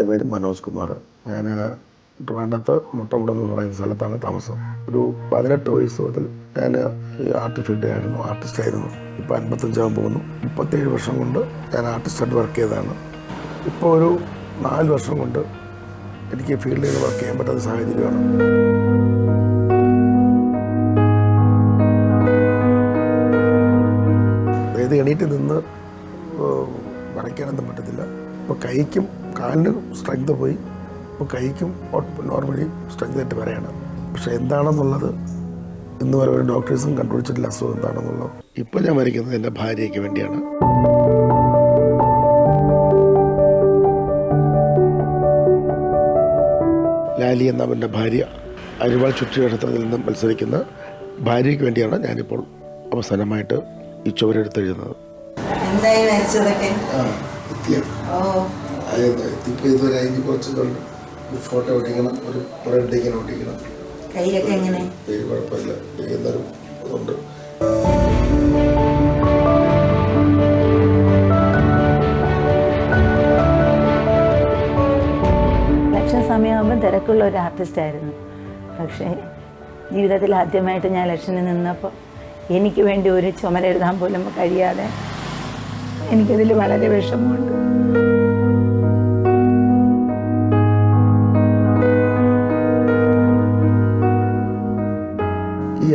മനോജ് കുമാർ. ഞാൻ ട്രിവാൻഡത്ത് മുട്ടമുടം എന്ന് പറയുന്ന സ്ഥലത്താണ് താമസം. ഒരു പതിനെട്ട് വയസ്സ് മുതൽ ഞാൻ ആർട്ട് ഫീൽഡിലായിരുന്നു ആർട്ടിസ്റ്റായിരുന്നു ഇപ്പോൾ അൻപത്തഞ്ചാകാൻ പോകുന്നു. മുപ്പത്തേഴ് വർഷം കൊണ്ട് ഞാൻ ആർട്ടിസ്റ്റായിട്ട് വർക്ക് ചെയ്തതാണ്. ഇപ്പോൾ ഒരു നാല് വർഷം കൊണ്ട് എനിക്ക് ഫീൽഡിൽ വർക്ക് ചെയ്യാൻ പറ്റാത്ത സാഹചര്യമാണ്. അതായത് എണീറ്റ് നിന്ന് വരയ്ക്കാനൊന്നും പറ്റത്തില്ല. ഇപ്പോൾ കൈക്കും കാലിന് സ്ട്രെങ്ത് പോയി. ഇപ്പോൾ കൈക്കും നോർമലി സ്ട്രെങ്ത് ആയിട്ട് വരെയാണ്. പക്ഷേ എന്താണെന്നുള്ളത് ഇന്ന് വരെ ഒരു ഡോക്ടേഴ്സും കണ്ടുപിടിച്ചിട്ടില്ല. അസുഖം എന്താണെന്നുള്ളത് ഇപ്പോൾ ഞാൻ വരയ്ക്കുന്നത് എന്റെ ഭാര്യയ്ക്ക് വേണ്ടിയാണ്. ലാലി എന്ന എന്റെ ഭാര്യ അരിവാൾ ചുറ്റുക്ഷേത്രത്തിൽ നിന്ന് മത്സരിക്കുന്ന ഭാര്യയ്ക്ക് വേണ്ടിയാണ് ഞാനിപ്പോൾ അവസാനമായിട്ട് ഈ ചുവരെടുത്തെഴുതുന്നത് എന്തായി വരച്ചതൊക്കെ ഓ ഇപ്പോൾ ഇതുവരെ അതിന് കുറച്ചുണ്ട് ഒരു ഫോട്ടോ ഒട്ടിക്കണം ഒരു പ്രിന്റ് ഇങ്ങനെ ഒട്ടിക്കണം. കൈയൊക്കെ എങ്ങനെ? പേര് കുഴപ്പമില്ല. എന്നാലും അതുണ്ട്. ഇലക്ഷൻ സമയമാകുമ്പോൾ തിരക്കുള്ള ഒരു ആർട്ടിസ്റ്റ് ആയിരുന്നു. പക്ഷേ ജീവിതത്തിൽ ആദ്യമായിട്ട് ഞാൻ ഇലക്ഷനിൽ നിന്നപ്പോൾ എനിക്ക് വേണ്ടി ഒരു ചുമരെഴുതാൻ പോലും കഴിയാതെ എനിക്കതിൽ വളരെ വിഷമമുണ്ട്.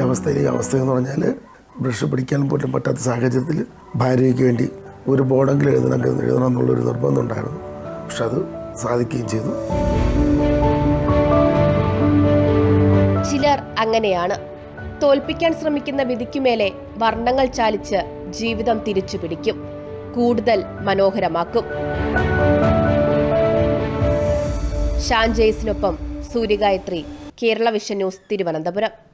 അവസ്ഥയിൽ ഈ അവസ്ഥ എന്ന് പറഞ്ഞാൽ ബ്രഷ് പിടിക്കാൻ പോലും പറ്റാത്ത സാഹചര്യത്തിൽ ഭാര്യയ്ക്ക് വേണ്ടി ഒരു ബോർഡെങ്കിലും എഴുതണം എഴുതണം എന്നുള്ളൊരു നിർബന്ധം ഉണ്ടായിരുന്നു. പക്ഷെ അത് സാധിക്കുകയും ചെയ്തു. ചിലർ അങ്ങനെയാണ്. തോൽപ്പിക്കാൻ ശ്രമിക്കുന്ന വിധിക്കുമേലെ വർണങ്ങൾ ചാലിച്ച് ജീവിതം തിരിച്ചു പിടിക്കും. കൂടുതൽ മനോഹരമാക്കും. ഷാൻ ജെയ്സിനൊപ്പം സൂര്യഗായത്രി കേരള വിഷൻ ന്യൂസ് തിരുവനന്തപുരം.